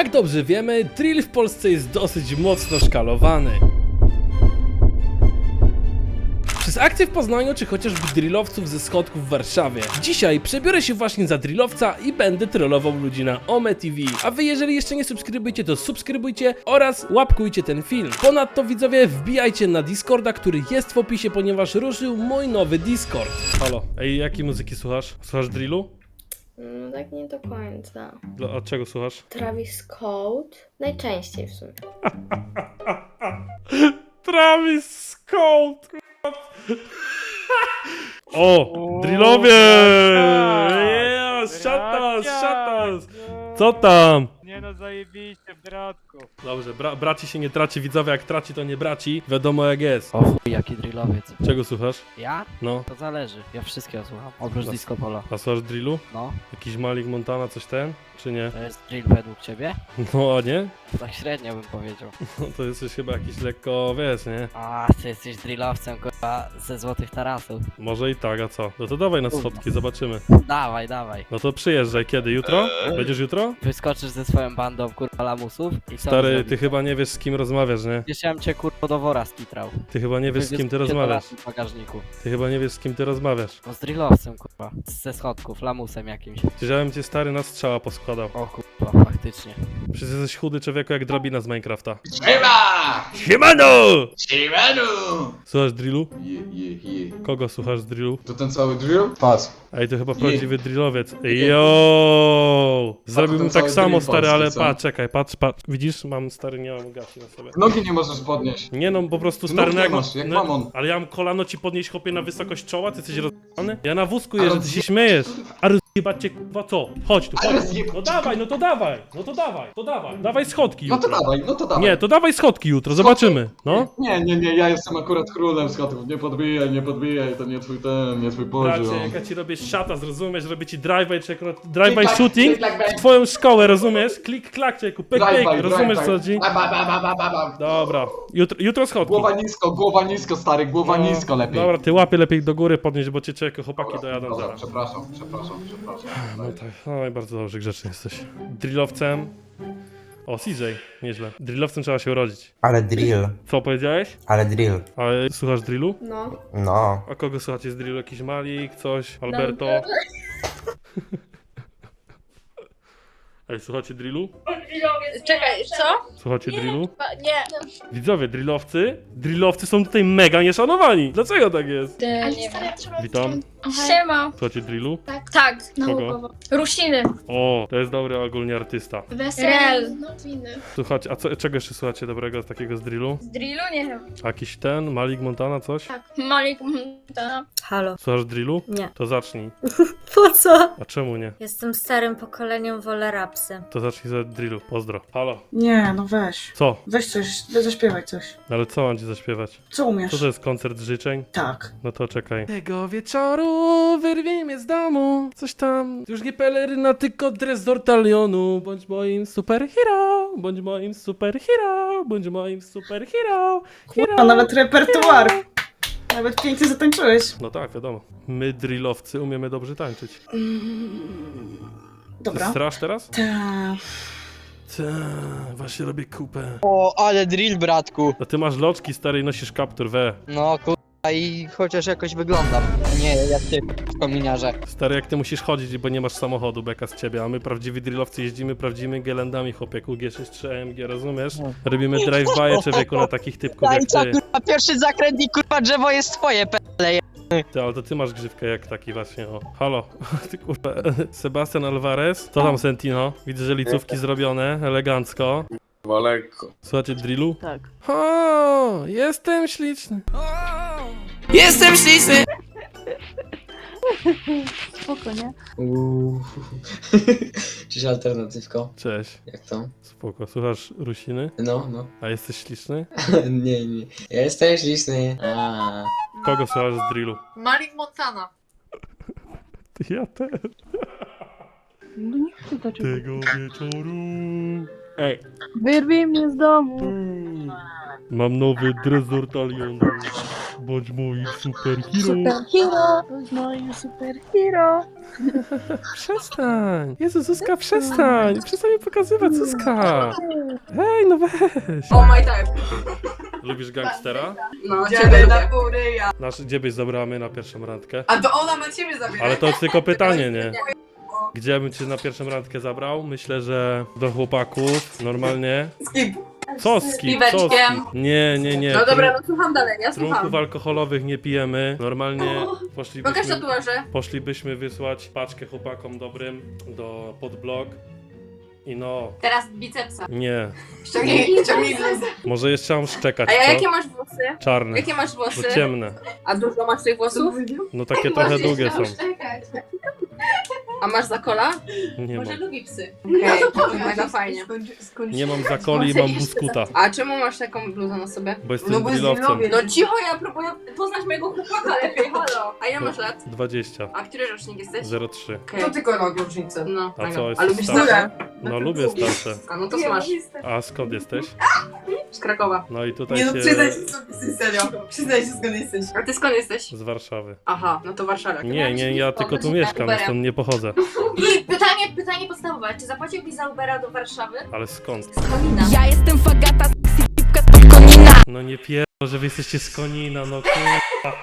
Jak dobrze wiemy, drill w Polsce jest dosyć mocno szkalowany. Przez akcję w Poznaniu, czy chociażby drillowców ze schodków w Warszawie. Dzisiaj przebiorę się właśnie za drillowca i będę trollował ludzi na Ome TV. A wy jeżeli jeszcze nie subskrybujcie, to subskrybujcie oraz łapkujcie ten film. Ponadto widzowie, wbijajcie na Discorda, który jest w opisie, ponieważ ruszył mój nowy Discord. Halo, ej, jakiej muzyki słuchasz? Słuchasz drillu? No tak nie do końca. Dla- A czego słuchasz? Travis Scott? Najczęściej w sumie. Travis Scott! O! Drillowie! Yes! Szatas! Szatas! Co tam? Nie no, zajebiście, bratku. Dobrze, bra braci się nie traci, widzowie jak traci to nie braci. Wiadomo jak jest. O chuj, jaki drillowiec. Czego słuchasz? Ja? No. To zależy. Ja wszystkiego słucham. Oprócz No. disco polo. A słuchasz drillu? No. Jakiś Malik Montana, coś ten? Czy nie? To jest drill według ciebie? No a nie? Tak średnio bym powiedział. No to jesteś chyba jakiś lekko, wiesz, nie? A, ty jesteś drillowcem, kurwa, ze złotych tarasów. Może i tak, a co? No to dawaj na schodki, zobaczymy. Dawaj, dawaj. No to przyjeżdżaj, kiedy? Jutro? Będziesz jutro? Wyskoczysz ze swoją bandą, kurwa, lamusów i Stary, ty chyba nie wiesz z kim rozmawiasz, nie? Wiesz, cię, kurwa, do wora skitrał. Ty chyba nie wiesz z kim ty rozmawiasz. W bagażniku. Ty chyba nie wiesz z kim ty rozmawiasz. No z drillowcem, kurwa. Ze schodków, lamusem jakimś. Wiedziałem cię stary na strzała poskładał. O kurwa, faktycznie. Przecież jesteś chudy człowieku jak drabina z Minecrafta. Siema! Siemano! Siemanu! Słuchasz drillu? Je, je, je. Kogo słuchasz z drillu? To ten cały drill? Patrz. Ej, to chyba prawdziwy drillowiec. Yo! Zrobiłbym tak samo stary, ale patrz, czekaj, patrz, patrz. Widzisz? Mam stary, nie mam gaci na sobie. Nogi nie możesz podnieść. Nie no, po prostu stary, no nie jak, masz, jak no, mamon. Ale ja mam kolano ci podnieść chłopie na wysokość czoła, ty jesteś rozjebany? Ja na wózku jeżdżę, ty się śmiejesz. A rozjebać cię kurwa co? Chodź tu, Ale chodź. zjeb- No dawaj, no to dawaj, no to dawaj, to dawaj. Dawaj schodki No to jutro. dawaj, no to dawaj. Nie, to dawaj schodki jutro, zobaczymy. No. Nie, nie, nie, ja jestem akurat królem schodów. Nie podbijaj, nie podbijaj, to nie twój ten, nie twój Bracie, poziom. jak ja ci robię szata, zrozumiesz, robię ci drive-by, czy akurat drive-by shooting w twoją szkołę, rozumiesz? Klik, klak, cieku, pyk, pyk, rozumiesz co chodzi? Ba, ba, ba, ba, ba, ba, ba. Dobra, jutro, jutro schodki. Głowa nisko, głowa nisko, stary, głowa No, nisko lepiej. Dobra, ty łapie lepiej do góry podnieść, bo cię czeka, chłopaki dojadą dobra, zaraz. Przepraszam, przepraszam, przepraszam. No tak, no i bardzo dobrze, grzeczny jesteś. Drillowcem. O, CJ, nieźle. Drillowcem trzeba się urodzić. Ale drill, Co powiedziałeś? ale drill. Ale słuchasz drillu? No. No. A kogo słuchacie z drillu? Jakiś Malik, coś? Alberto? Ej, słuchacie drillu? Czekaj, co? Słuchacie drillu? Pa- Nie. Widzowie, drillowcy? Drillowcy są tutaj mega nieszanowani. Dlaczego tak jest? nie wiem. Witam. Siema. Słuchacie drillu? Tak. Kogo? Rusiny. O, to jest dobry ogólnie artysta. Rel. Słuchajcie, a co, czego jeszcze słuchacie dobrego z takiego z drillu? Z drillu? Nie wiem. Jakiś ten, Malik Montana, coś? Malik Montana. Halo. Słuchasz drillu? Nie. To zacznij. Po co? A czemu nie? Jestem starym pokoleniem, wolę rapsy. To zacznij za drillu. Pozdro. Halo. Nie, no weź. Co? Weź coś, zaśpiewaj coś. No Ale co mam ci zaśpiewać? Co umiesz? Co to jest koncert życzeń? Tak. No to czekaj. Tego wieczoru wyrwij mnie z domu. Coś tam. Już nie peleryna, tylko dres z ortalionu. Bądź moim superhero. Bądź moim superhero. Bądź moim superhero. Kurwa, nawet repertuar. Nawet pięknie zatańczyłeś. No tak, wiadomo. My drillowcy umiemy dobrze tańczyć. Dobra. strasz teraz? Ta. Ta, właśnie robię kupę. O, ale drill, bratku. A ty masz loczki, stary, i nosisz kaptur, we. No kurwa i chociaż jakoś wyglądam. Nie, jak ty w kominiarze. Stary, jak ty musisz chodzić, bo nie masz samochodu, beka z ciebie, a my prawdziwi drillowcy jeździmy prawdziwymi gelendami, chłopieku, G63 AMG, rozumiesz? Robimy drive-by'e, człowieku, na takich typków jak Tańca, ty. kurwa, pierwszy zakręt i kurwa drzewo jest twoje. Ty, ale to ty masz grzywkę jak taki właśnie, o. Halo, ty kurwa, Sebastian Alvarez, co tam Sentino? Widzę, że licówki zrobione, elegancko. Lekko. Słuchajcie drillu? Tak. O, jestem śliczny. Jestem śliczny! Spoko, nie? Uuu. Cześć alternatywko. Cześć, Jak to? spoko, słuchasz Rusiny? No, no. A jesteś śliczny? nie, nie. Ja jestem śliczny. A. Kogo słuchasz z drillu? Malik Montana. Ty, ja też. No nie chcę to Tego wieczoru. Ej. Wyrwij mnie z domu. Mam nowy dres z ortalionu. bądź moim superhero. Superhero! Bądź moim superhero! Przestań! Jezu, Zuzka, przestań! Przestań mi pokazywać, Zuzka! Hej, no weź! O my type. Lubisz gangstera? No, ciebie na pół ryja. Nasz, gdzie byś zabrała mnie na pierwszą randkę? A to ona ma ciebie zabierać. Ale to jest tylko pytanie, nie? Gdzie bym cię na pierwszą randkę zabrał? Myślę, że do chłopaków, normalnie. Skip. Co z kim? Co z kim? Nie, nie, nie. No dobra, no słucham dalej, ja Trunków słucham. alkoholowych nie pijemy. Normalnie Pokaż poszlibyśmy, tatuaże. poszlibyśmy wysłać paczkę chłopakom dobrym do podblog. I no, Teraz bicepsa. nie. Ściągnij, ściągnij bluzę. Może jeszcze mam szczekać, A ja co? jakie masz włosy? Czarne. Jakie masz Bo włosy? ciemne. A dużo masz tych włosów? No takie trochę Możesz długie tam są. szczekać. A masz zakola? Nie mam. lubi psy. Okej, to mega fajnie. Nie mam zakoli, mam buskuta. A czemu masz taką bluzę na sobie? Bo jestem drillowcem. No cicho, ja próbuję poznać mojego chłopaka lepiej, halo. A ja masz lat? 20. A który rocznik jesteś? 03. Okay. tylko rok różnicy. No, A mega. co, A jesteś lubisz starszy? starsze? No lubię starsze. A no to smasz. A skąd jesteś? Z Krakowa. No i tutaj Nie no, się... przyznaj się, jesteś serio. Przyznaj się, skąd jesteś. A ty skąd jesteś? Z Warszawy. Aha, no to Warszawa. Nie, nie, ja tylko tu mieszkam, stąd nie pochodzę. I pytanie, pytanie podstawowe. Czy zapłaciłbyś za Ubera do Warszawy? Ale skąd? Z Konina. Ja jestem fagata, z konina. No nie pierdol, że wy jesteście z Konina, no kurwa.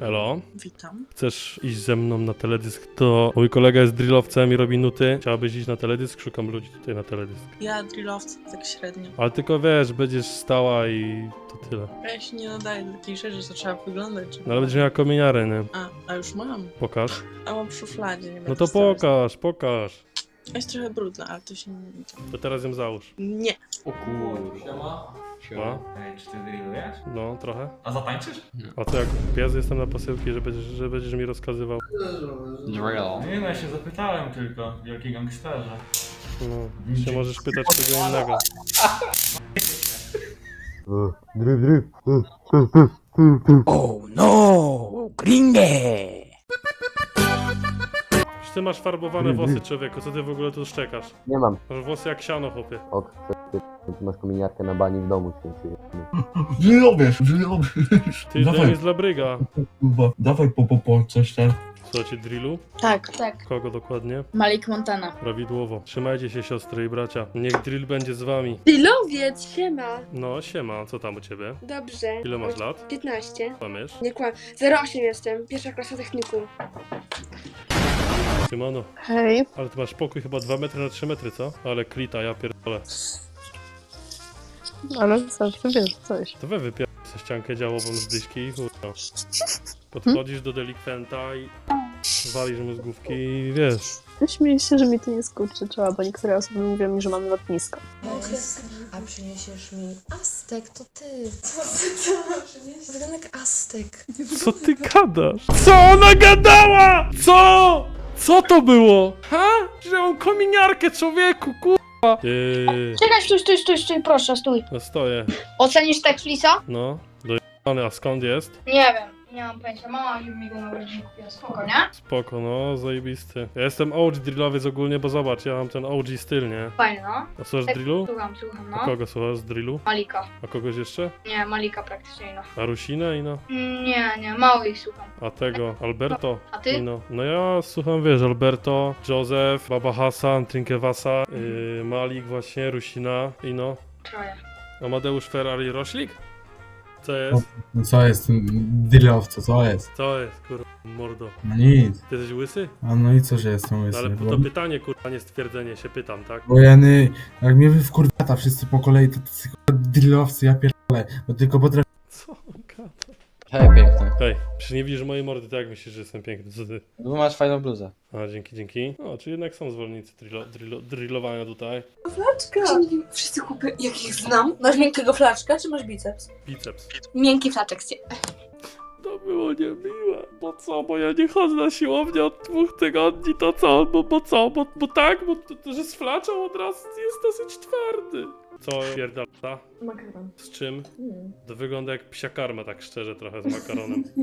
Elo, Witam. chcesz iść ze mną na teledysk? To mój kolega jest drillowcem i robi nuty. Chciałabyś iść na teledysk? Szukam ludzi tutaj na teledysk. Ja drillowca tak średnio. Ale tylko wiesz, będziesz stała i to tyle. Ja się nie nadaję do takich rzeczy, co trzeba wyglądać. Czy... No ale będziesz miała kominiarę, nie? A, a już mam. Pokaż. A mam w szufladzie, nie No będę to stawiać. pokaż, pokaż. Jest trochę brudna, ale to się nie. To teraz ją załóż. Nie. O kurwa. Ma? Ej, czy ty drillujesz? No, trochę. A zatańczysz? A co jak pies jestem na posyłki, że będziesz, że będziesz mi rozkazywał? Drill. Nie no, ja się zapytałem tylko, wielki gangsterze. No, się możesz pytać kogo innego. Oh no, gringe. Przecież ty masz farbowane włosy, człowieku, co ty w ogóle tu szczekasz? Nie mam. Masz włosy jak siano, chłopie. Ok, ty masz kominiarkę na bani w domu święty. Drillujesz, drillujesz. Ty, to jest dla bryga. Kurwa, dawaj po, po, po coś tam. Słuchajcie, drillu? Tak, tak. Kogo dokładnie? Malik Montana. Prawidłowo. Trzymajcie się, siostry i bracia. Niech drill będzie z wami. Dylowiec, siema. No, siema, co tam u ciebie? Dobrze. Ile masz lat? 15. Kłamiesz? Nie kłam. 08 jestem. Pierwsza klasa technikum. Symonu, Hej. ale ty masz pokój chyba 2 metry na 3 metry, co? Ale klita, ja pierdolę. Ale co, ty wiesz coś. To we wypier... ze ściankę działową z dyszki i chuj, no. Podchodzisz do delikwenta i walisz mu z główki i wiesz. Śmieję się, że mi to nie skurczy czoła, bo niektóre osoby mówią mi, że mam lotnisko. A przyniesiesz mi Aztek, to ty. Co ty? Wygląda jak Aztek. Co ty gadasz? Co ona gadała? Co? Co to było? Ha? Że mam kominiarkę, człowieku, kurwa. Ty, Czekaj, stój, stój, stój, stój, proszę, stój. no stoję. Ocenisz tekst Lisa? No, dojebany, a skąd jest? Nie wiem, nie mam pojęcia. Mama mi go na urodziny kupiła, spoko, nie? Spoko, no, zajebisty. Ja jestem OG drillowiec ogólnie, bo zobacz, ja mam ten OG styl, nie? Fajnie, no. A słuchasz drillu? Słucham, słucham, A no. kogo słuchasz z drillu? Malika. A kogoś jeszcze? Nie, Malika praktycznie, no. A Rusinę i no? Nie, nie, mało ich słucham. A tego, Alberto? A ty? I no. no ja słucham, wiesz, Alberto, Joseph, Baba Hassan, Trinkewasa, yy, Malik właśnie, Rusina i no. Troje. Amadeusz Ferrari Roślik? Co jest? No co jest tym co jest? Co jest, kurwa, mordo? No nic. Ty jesteś łysy? A no i co, że jestem No, łysy? ale to pytanie, kurwa, nie stwierdzenie się pytam, tak? bo ja nie, jak mnie wy wkurwiata wszyscy po kolei, to tacy kurwa ja pierdolę, bo tylko potrafię Co on gada? Hej, piękny. Hej, czy nie widzisz mojej mordy, to jak myślisz, że jestem piękny? Co ty? Bo masz fajną bluzę. A, dzięki, dzięki. O, czy jednak są zwolennicy drillo, drillo, drillowania tutaj? Wszyscy chłopy, jakich znam. Masz miękkiego flaczka, czy masz biceps? Biceps. Miękki flaczek. To było niemiłe. Bo co, bo ja nie chodzę na siłownię od dwóch tygodni, to co? Bo, bo co? Bo, bo tak? Bo to, to, że z flaczą od razu jest dosyć twardy. Co pierdolta? Makaron. Z czym? Mm. To wygląda jak psia karma, tak szczerze trochę z makaronem.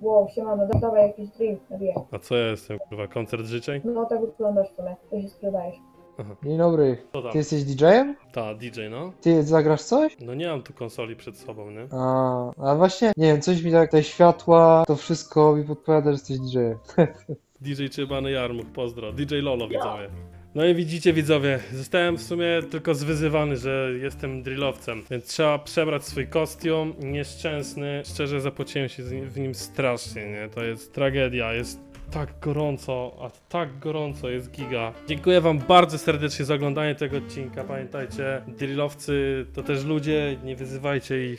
Wow, siemano, dawaj jakiś drink, nabiję. A co ja jestem, kurwa, koncert życzeń? No tak wyglądasz w sumie. To się sprzedajesz. Aha. Dzień dobry. Tam. Ty jesteś DJ-em? Ta, DJ, no. Ty zagrasz coś? No nie mam tu konsoli przed sobą, nie? A, a właśnie, nie wiem, coś mi tak, te światła, to wszystko mi podpowiada, że jesteś DJ-em. DJ Czybany Jarmuch, pozdro. DJ Lolo, widzowie. No i widzicie, widzowie, zostałem w sumie tylko zwyzywany, że jestem drillowcem, więc trzeba przebrać swój kostium nieszczęsny. Szczerze zapociłem się w nim strasznie, nie? To jest tragedia, jest tak gorąco, a tak gorąco jest giga. Dziękuję wam bardzo serdecznie za oglądanie tego odcinka. Pamiętajcie, drillowcy to też ludzie, nie wyzywajcie ich